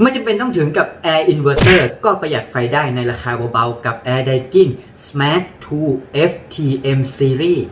ไม่จำเป็นต้องถึงกับ Air Inverter ก็ประหยัดไฟได้ในราคาเบาๆ กับ Air Daikin Smart 2 FTM Series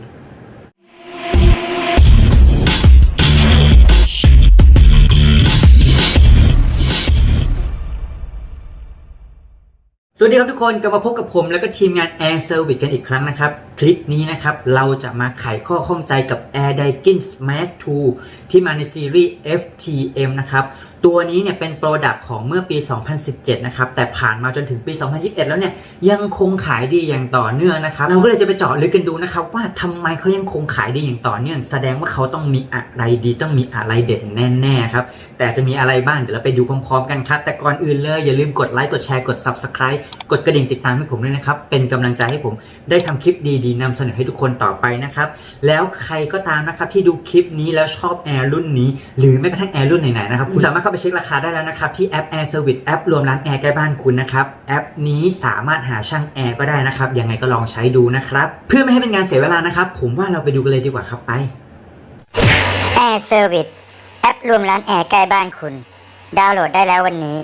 สวัสดีครับทุกคนกลับมาพบกับผมแล้วก็ทีมงาน Air Service กันอีกครั้งนะครับ คลิปนี้นะครับ เราจะมาไขข้อข้องใจกับ Air Daikin Smart 2 ที่มาในซีรีส์ FTM นะครับ ตัวนี้เนี่ยเป็นโปรดักต์ของเมื่อปี 2017 นะครับ แต่ผ่านมาจนถึงปี 2021 แล้วเนี่ยยังคงขายดีอย่างต่อเนื่องนะครับ เราก็เลยจะไปเจาะลึกกันดูนะครับ ว่าทำไมเขายังคงขายดีอย่างต่อเนื่อง แสดงว่าเขาต้องมีอะไรดีต้องมีอะไรเด็ดแน่ๆครับ แต่จะมีอะไรบ้างเดี๋ยวเราไปดูพร้อมๆกันครับ แต่ก่อนอื่นเลยอย่าลืมกดไลค์กดแชร์กด Subscribe กดกระดิ่งติดตามให้ผมด้วยนะครับ เป็นกำลังใจให้ผมได้ทำคลิปดีๆนำเสนอให้ทุกคนต่อไปนะครับ แล้วใครก็ตามนะครับที่ดูคลิปนี้แล้วชอบแอร์รุ่นนี้ หรือแม้กระทั่งแอร์รุ่นไหนๆนะครับคุณสามารถเข้าไปเช็คราคาได้แล้วนะครับ ที่แอป Air Service แอปรวมร้านแอร์ใกล้บ้านคุณนะครับแอปนี้สามารถหาช่างแอร์ก็ได้นะครับยังไงก็ลองใช้ดูนะครับ เพื่อไม่ให้เป็นการเสียเวลานะครับ ผมว่าเราไปดูกันเลยดีกว่าครับไป Air Service แอปรวมร้านแอร์ใกล้บ้านคุณ ดาวน์โหลดได้แล้ววันนี้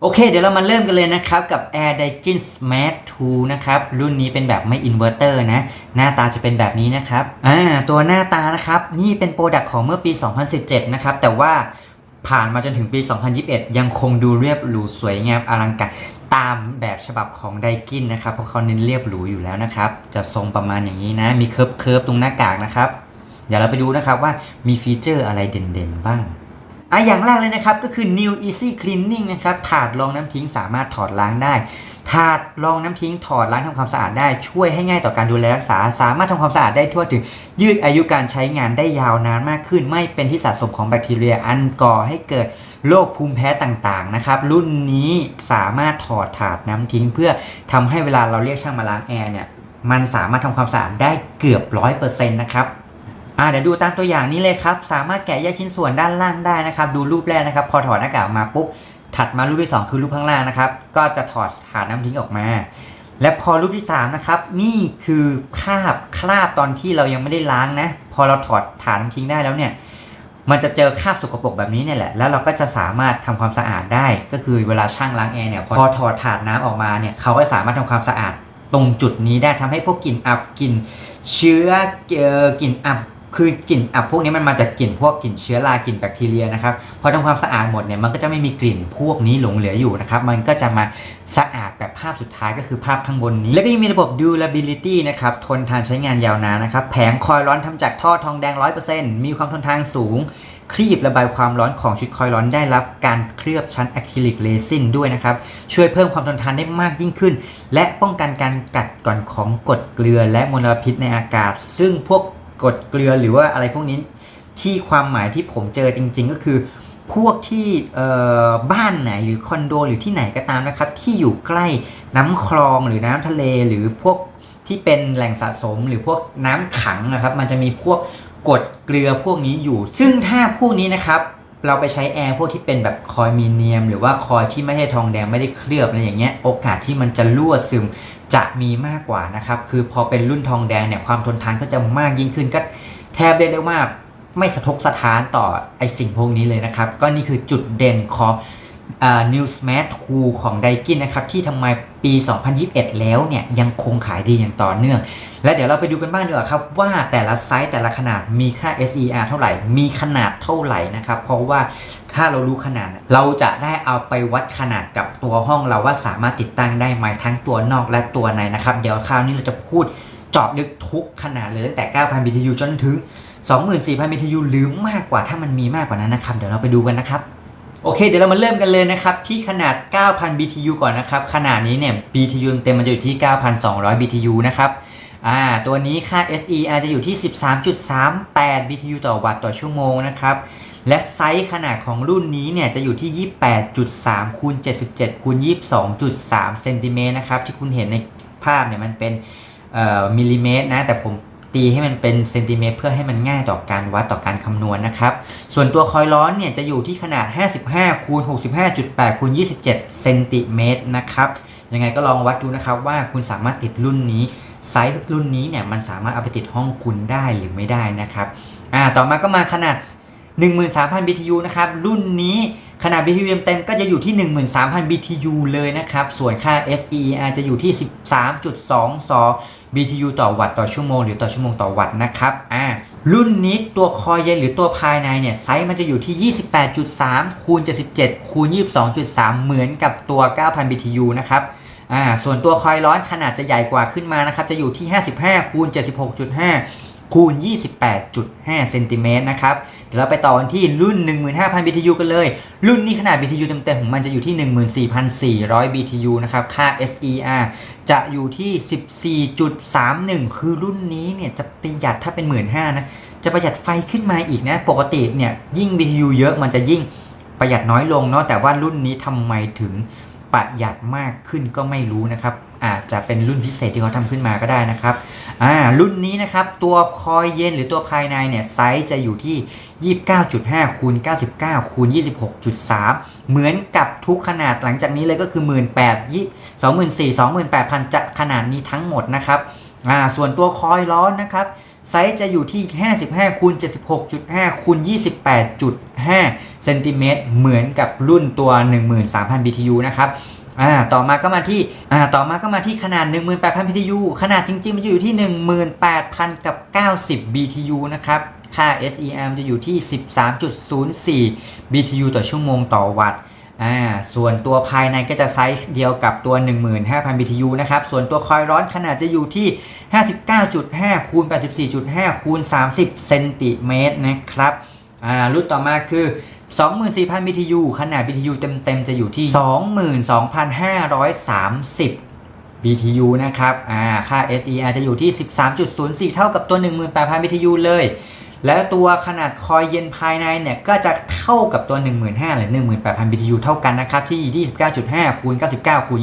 โอเค เดี๋ยวเรามาเริ่มกันเลยนะครับ กับ Air Daikin Smart 2 นะครับ รุ่นนี้เป็นแบบไม่อินเวอร์เตอร์นะ หน้าตาจะเป็นแบบนี้นะครับ อ่า ตัวหน้าตานะครับ นี่เป็นโปรดักต์ของเมื่อปี 2017 นะครับ แต่ว่า ผ่านมาจนถึงปี 2021 ยังคงดูเรียบหรูสวยงามอลังการตามแบบฉบับของไดกินนะครับ เพราะเขาเน้นเรียบหรูอยู่แล้วนะครับ จะทรงประมาณอย่างนี้นะ มีเคิร์ฟเคิร์ฟตรงหน้ากากนะครับ เดี๋ยวเราไปดูนะครับว่ามีฟีเจอร์อะไรเด่นๆบ้างอะอย่างแรกเลยนะครับ ก็คือ New Easy Cleaning นะครับ ถาดรองน้ำทิ้งสามารถถอดล้างได้ ถาดรองน้ำทิ้งถอดล้างทำความสะอาดได้ช่วยให้ง่ายต่อการดูแลรักษา สามารถทำความสะอาดได้ทั่วถึง ยืดอายุการใช้งานได้ยาวนานมากขึ้น ไม่เป็นที่สะสมของแบคทีเรียอันก่อให้เกิดโรคภูมิแพ้ต่างๆนะครับ รุ่นนี้สามารถถอดถาดน้ำทิ้ง เพื่อทำให้เวลาเราเรียกช่างมาล้างแอร์เนี่ยมันสามารถทำความสะอาดได้เกือบร้อยเปอร์เซ็นต์นะครับอ่าเดี๋ยวดูตามตัวอย่างนี้เลยครับ สามารถแกะแยกชิ้นส่วนด้านล่างได้นะครับ ดูรูปแรกนะครับ พอถอดหน้ากากออกมาปุ๊บ ถัดมารูปที่ 2 คือรูปข้างล่างนะครับ ก็จะถอดถาดน้ำทิ้งออกมา และพอรูปที่3นะครับนี่คือคราบคราบตอนที่เรายังไม่ได้ล้างนะ พอเราถอดถาดน้ำทิ้งได้แล้วเนี่ยมันจะเจอคราบสกปรกแบบนี้เนี่ยแหละ แล้วเราก็จะสามารถทำความสะอาดได้ ก็คือเวลาช่างล้างแอร์เนี่ยพอถอดถาดน้ำออกมาเนี่ยเขาก็สามารถทำความสะอาดตรงจุดนี้ได้ทำให้พวกกลิ่นอับกลิ่นเชื้อเอ่อกลิ่นอับ คือกลิ่นอับพวกนี้มันมาจากกลิ่นพวกกลิ่นเชื้อรากลิ่นแบคทีเรียนะครับพอทำความสะอาดหมดเนี่ยมันก็จะไม่มีกลิ่นพวกนี้หลงเหลืออยู่นะครับมันก็จะมาสะอาดแบบภาพสุดท้ายก็คือภาพข้างบนนี้ แล้วก็ยังมีระบบ durability นะครับทนทานใช้งานยาวนานนะครับแผงคอยล์ร้อนทำจากท่อทองแดง 100%มีความทนทานสูงครีบระบายความร้อนของชุดคอยล์ร้อนได้รับการเคลือบชั้นอะคริลิกเรซินด้วยนะครับ ช่วยเพิ่มความทนทานได้มากยิ่งขึ้น และป้องกันการกัดก่อนของกรดเกลือและมลพิษในอากาศ ซึ่งพวก กรดเกลือหรือว่าอะไรพวกนี้ที่ความหมายที่ผมเจอจริง ๆ ก็คือ พวกที่บ้านไหนหรือคอนโดหรือที่ไหนก็ตามนะครับ ที่อยู่ใกล้น้ำคลองหรือน้ำทะเลหรือพวกที่เป็นแหล่งสะสมหรือพวกน้ำขังนะครับ มันจะมีพวกกรดเกลือพวกนี้อยู่ ซึ่งถ้าพวกนี้นะครับเราไปใช้แอร์พวกที่เป็นแบบคอยมีเนียม หรือว่าคอยที่ไม่ให้ทองแดงไม่ได้เคลือบอะไรอย่างเงี้ยโอกาสที่มันจะรั่วซึม จะมีมากกว่านะครับ คือพอเป็นรุ่นทองแดงเนี่ยความทนทานก็จะมากยิ่งขึ้นก็แทบเรียกได้ว่าไม่สะทกสะท้านต่อไอสิ่งพวกนี้เลยนะครับ ก็นี่คือจุดเด่นของ อ่า New Smart 2ของ Daikin นะครับที่ทำไมปี 2021 แล้วเนี่ยยังคงขายดีอย่างต่อเนื่อง และเดี๋ยวเราไปดูกันบ้างดีกว่าครับ ว่าแต่ละไซส์แต่ละขนาดมีค่า SER เท่าไหร่ มีขนาดเท่าไหร่นะครับ เพราะว่าถ้าเรารู้ขนาด เราจะได้เอาไปวัดขนาดกับตัวห้องเราว่าสามารถติดตั้งได้ไหมทั้งตัวนอกและตัวในนะครับ เดี๋ยวคราวนี้เราจะพูดเจาะลึกทุกขนาดเลยตั้งแต่ 9,000 BTU จนถึง 24,000 BTU หรือมากกว่าถ้ามันมีมากกว่านั้นนะครับ เดี๋ยวเราไปดูกันนะครับ โอเค เดี๋ยวเรามาเริ่มกันเลยนะครับ ที่ขนาด 9,000 BTU ก่อนนะครับ ขนาดนี้เนี่ย BTU เต็มมันจะอยู่ที่ 9,200 BTU นะครับอ่าตัวนี้ค่า SER จะอยู่ที่ 13.38 BTU ต่อวัตต์ต่อชั่วโมงนะครับ และไซส์ขนาดของรุ่นนี้เนี่ยจะอยู่ที่ 28.3คูณ77คูณ22.3เซนติเมตรนะครับ ที่คุณเห็นในภาพเนี่ยมันเป็นมิลลิเมตรนะ แต่ผม ตีให้มันเป็นเซนติเมตรเพื่อให้มันง่ายต่อการวัดต่อการคำนวณนะครับ ส่วนตัวคอยล์ร้อนเนี่ยจะอยู่ที่ขนาด 55คูณ65.8คูณ27เซนติเมตรนะครับ ยังไงก็ลองวัดดูนะครับว่าคุณสามารถติดรุ่นนี้ไซส์รุ่นนี้เนี่ยมันสามารถเอาไปติดห้องคุณได้หรือไม่ได้นะครับ อ่า ต่อมาก็มาขนาด 13,000 BTU นะครับ รุ่นนี้ ขนาด BTU เต็มก็จะอยู่ที่ 13,000 BTU เลยนะครับ ส่วนค่า SER จะอยู่ที่ 13.22 BTU ต่อวัตต์ต่อชั่วโมง หรือต่อชั่วโมงต่อวัตต์นะครับอ่ารุ่นนี้ตัวคอยเย็นหรือตัวภายในเนี่ยไซส์มันจะอยู่ที่ 28.3 คูณ 77 คูณ 22.3 เหมือนกับตัว 9,000 BTU นะครับอ่าส่วนตัวคอยร้อนขนาดจะใหญ่กว่าขึ้นมานะครับ จะอยู่ที่ 55 คูณ 76.5 คูณ 28.5เซนติเมตรนะครับ เดี๋ยวเราไปต่อกันที่รุ่น 15,000 BTU กันเลย รุ่นนี้ขนาด BTU เต็มๆของมันจะอยู่ที่ 14,400 BTU นะครับ ค่า SER จะอยู่ที่ 14.31 คือรุ่นนี้เนี่ยจะประหยัดถ้าเป็น 15,000นะ จะประหยัดไฟขึ้นมาอีกนะ ปกติเนี่ยยิ่ง BTU เยอะมันจะยิ่งประหยัดน้อยลงเนาะ แต่ว่ารุ่นนี้ทำไมถึงประหยัดมากขึ้นก็ไม่รู้นะครับ อาจจะเป็นรุ่นพิเศษที่เขาทำขึ้นมาก็ได้นะครับอ่ารุ่นนี้นะครับ ตัวคอยเย็นหรือตัวภายในเนี่ยไซส์จะอยู่ที่ 29.5คูณ99คูณ26.3 เหมือนกับทุกขนาดหลังจากนี้เลยก็คือ 18,000 24,000 28,000 จะขนาดนี้ทั้งหมดนะครับอ่าส่วนตัวคอยร้อนนะครับไซส์จะอยู่ที่ 55คูณ76.5คูณ28.5เซนติเมตรเหมือนกับรุ่นตัว 13,000 BTU นะครับ อ่าต่อมาก็มาที่อ่าต่อมาก็มาที่ขนาด 18,000 BTU ขนาดจริงๆ มันจะอยู่ที่ 18,000 กับ 90 BTU นะครับ ค่า SEM จะอยู่ที่ 13.04 BTU ต่อชั่วโมงต่อวัตต์อ่าส่วนตัวภายในก็จะไซส์เดียวกับตัว 15,000 BTU นะครับ ส่วนตัวคอยร้อนขนาดจะอยู่ที่ 59.5คูณ84.5คูณ30เซนติเมตรนะครับอ่ารุ่นต่อมาคือ 24,000 BTU ขนาด BTU เต็มๆ จะอยู่ที่ 22,530 BTU นะครับ อ่า ค่า SER จะอยู่ที่ 13.04 เท่ากับตัว 18,000 BTU เลย แล้วตัวขนาดคอยเย็นภายในเนี่ย ก็จะเท่ากับตัว 15,000หรือ18,000 BTU เท่ากันนะครับ ที่ 29.5 คูณ 99 คูณ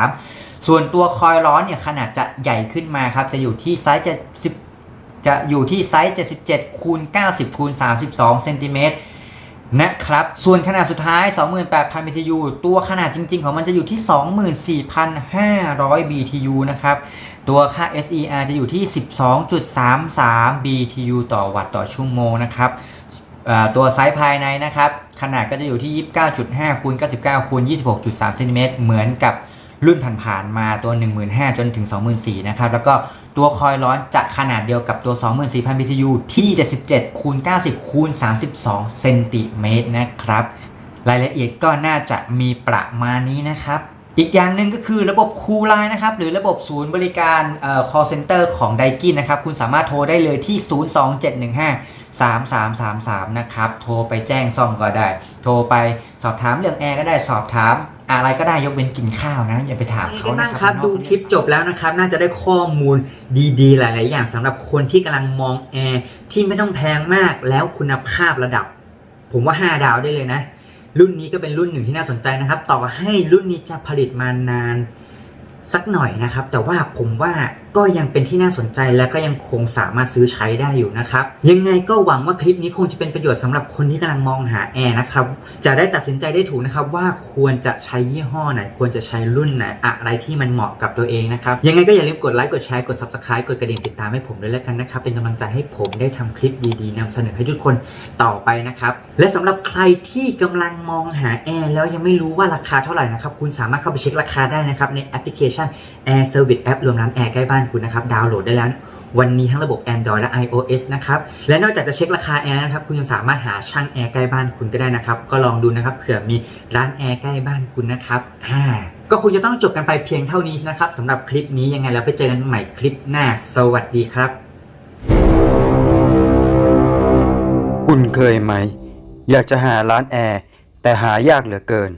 26.3 ส่วนตัวคอยร้อนเนี่ย ขนาดจะใหญ่ขึ้นมาครับ จะอยู่ที่ไซส์จะ10จะอยู่ที่ไซส์77คูณ90คูณ32เซนติเมตร นะครับ ส่วนขนาดสุดท้าย 28,000 BTU ตัวขนาดจริง ๆ ของมันจะอยู่ที่ 24,500 BTU นะครับ ตัวค่า SER จะอยู่ที่ 12.33 BTU ต่อวัตต์ต่อชั่วโมงนะครับตัวไซส์ภายในนะครับ ขนาดก็จะอยู่ที่ 29.5คูณ99คูณ26.3เซนติเมตรเหมือนกับ รุ่นผ่านๆมาตัว 15,000 จนถึง 24,000นะครับ แล้วก็ตัวคอยร้อนจะขนาดเดียวกับตัว 24,000 BTU ที่ 77คูณ90คูณ32 เซนติเมตรนะครับ รายละเอียดก็น่าจะมีประมาณนี้นะครับ อีกอย่างหนึ่งก็คือระบบคูลไลน์นะครับ หรือระบบศูนย์บริการ call center ของไดกินนะครับ คุณสามารถโทรได้เลยที่ 02715 3333 นะครับ โทรไปแจ้งซ่อมก็ได้ โทรไปสอบถามเรื่องแอร์ก็ได้ สอบถาม อะไรก็ได้ยกเว้นกินข้าวนะอย่าไปถามเขานะครับ ดูคลิปจบแล้วนะครับ น่าจะได้ข้อมูลดีๆ หลาย ๆ อย่างสำหรับคนที่กำลังมองแอร์ที่ไม่ต้องแพงมากแล้วคุณภาพระดับ ผมว่า 5 ดาวได้เลยนะ รุ่นนี้ก็เป็นรุ่นหนึ่งที่น่าสนใจนะครับ ต่อให้รุ่นนี้จะผลิตมานาน สักหน่อยนะครับ แต่ว่าผมว่าก็ยังเป็นที่น่าสนใจและก็ยังคงสามารถซื้อใช้ได้อยู่นะครับ ยังไงก็หวังว่าคลิปนี้คงจะเป็นประโยชน์สำหรับคนที่กำลังมองหาแอร์นะครับ จะได้ตัดสินใจได้ถูกนะครับ ว่าควรจะใช้ยี่ห้อไหน ควรจะใช้รุ่นไหน อะไรที่มันเหมาะกับตัวเองนะครับ ยังไงก็อย่าลืมกดไลค์กดแชร์กด subscribe กดกระดิ่งติดตามให้ผมด้วยแล้วกันนะครับ เป็นกำลังใจให้ผมได้ทำคลิปดีๆนำเสนอให้ทุกคนต่อไปนะครับ และสำหรับใครที่กำลังมองหาแอร์แล้วยังไม่รู้ว่าราคาเท่าไหร่นะครับ คุณสามารถเข้าไปเช็คราคาได้นะครับในแอปพลิเคชัน Air Service App รวมร้านแอร์ใกล้บ้านคุณนะครับ ดาวน์โหลดได้แล้ววันนี้ทั้งระบบ Android และ iOS นะครับ และนอกจากจะเช็คราคาแอร์นะครับ คุณยังสามารถหาช่างแอร์ใกล้บ้านคุณก็ได้นะครับ ก็ลองดูนะครับ เผื่อมีร้านแอร์ใกล้บ้านคุณนะครับอ่าก็คงจะต้องจบกันไปเพียงเท่านี้นะครับสำหรับคลิปนี้ยังไงแล้วไปเจอกันใหม่คลิปหน้า สวัสดีครับ คุณเคยไหม อยากจะหาร้านแอร์แต่หายากเหลือเกิน